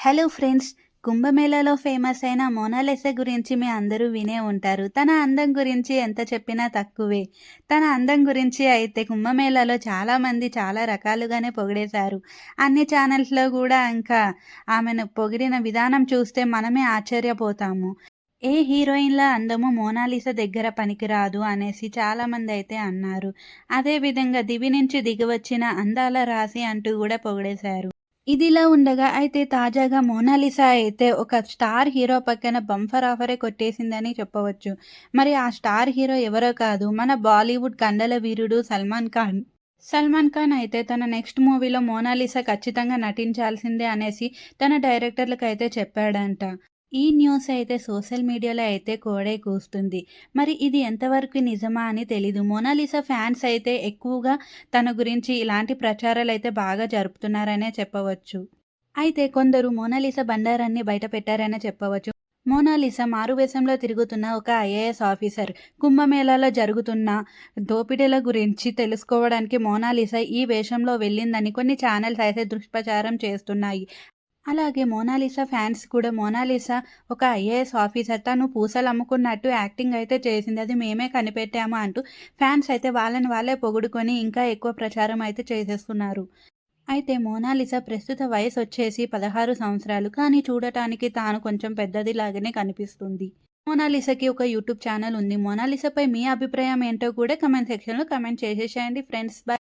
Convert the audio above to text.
Hello friends కుంభమేళాలో famous అయిన మోనాలిసా గురించి మీ అందరూ వినే ఉంటారు. తన అందం గురించి ఎంత చెప్పినా తక్కువే. తన అందం గురించి అయితే కుంభమేళాలో చాలామంది చాలా రకాలుగానే పొగిడేశారు. అన్ని ఛానల్స్లో కూడా ఇంకా ఆమెను పొగిడిన విధానం చూస్తే మనమే ఆశ్చర్యపోతాము. ఏ హీరోయిన్ల అందము మోనాలిసా దగ్గర పనికిరాదు అనేసి చాలామంది అయితే అన్నారు. అదేవిధంగా దివి నుంచి దిగివచ్చిన అందాల రాశి అంటూ కూడా పొగిడేశారు. ఇదిలా ఉండగా అయితే తాజాగా మోనాలిసా అయితే ఒక స్టార్ హీరో పక్కన బంఫర్ ఆఫరే కొట్టేసిందని చెప్పవచ్చు. మరి ఆ స్టార్ హీరో ఎవరో కాదు మన బాలీవుడ్ కండల వీరుడు సల్మాన్ ఖాన్. సల్మాన్ ఖాన్ అయితే తన నెక్స్ట్ మూవీలో మోనాలిసా ఖచ్చితంగా నటించాల్సిందే అనేసి తన డైరెక్టర్లకు అయితే చెప్పాడంట. ఈ న్యూస్ అయితే సోషల్ మీడియాలో అయితే కోడే కూస్తుంది. మరి ఇది ఎంతవరకు నిజమా అని తెలీదు. మోనాలిసా ఫ్యాన్స్ అయితే ఎక్కువగా తన గురించి ఇలాంటి ప్రచారాలు అయితే బాగా జరుపుతున్నారనే చెప్పవచ్చు. అయితే కొందరు మోనాలిసా బండారాన్ని బయట పెట్టారనే చెప్పవచ్చు. మోనాలిసా మారువేషంలో తిరుగుతున్న ఒక ఐఏఎస్ ఆఫీసర్ కుంభమేళాలో జరుగుతున్న దోపిడీల గురించి తెలుసుకోవడానికి మోనాలిసా ఈ వేషంలో వెళ్ళిందని కొన్ని ఛానల్స్ అయితే దుష్ప్రచారం చేస్తున్నాయి. అలాగే మోనాలిసా ఫ్యాన్స్ కూడా. మోనాలిసా ఒక ఐఏఎస్ ఆఫీసర్. తను పూసలు అమ్ముకున్నట్టు యాక్టింగ్ అయితే చేసింది. అది మేమే కనిపెట్టాము అంటూ ఫ్యాన్స్ అయితే వాళ్ళని వాళ్ళే పొగుడుకొని ఇంకా ఎక్కువ ప్రచారం అయితే చేసేస్తున్నారు అయితే మోనాలిసా ప్రస్తుత వయసు వచ్చేసి పదహారు సంవత్సరాలు. కానీ చూడటానికి తాను కొంచెం పెద్దది లాగానే కనిపిస్తుంది. మోనాలిసాకి ఒక యూట్యూబ్ ఛానల్ ఉంది. మోనాలిసాపై మీ అభిప్రాయం ఏంటో కూడా కమెంట్ సెక్షన్లో కమెంట్ చేసేసేయండి. Friends bye.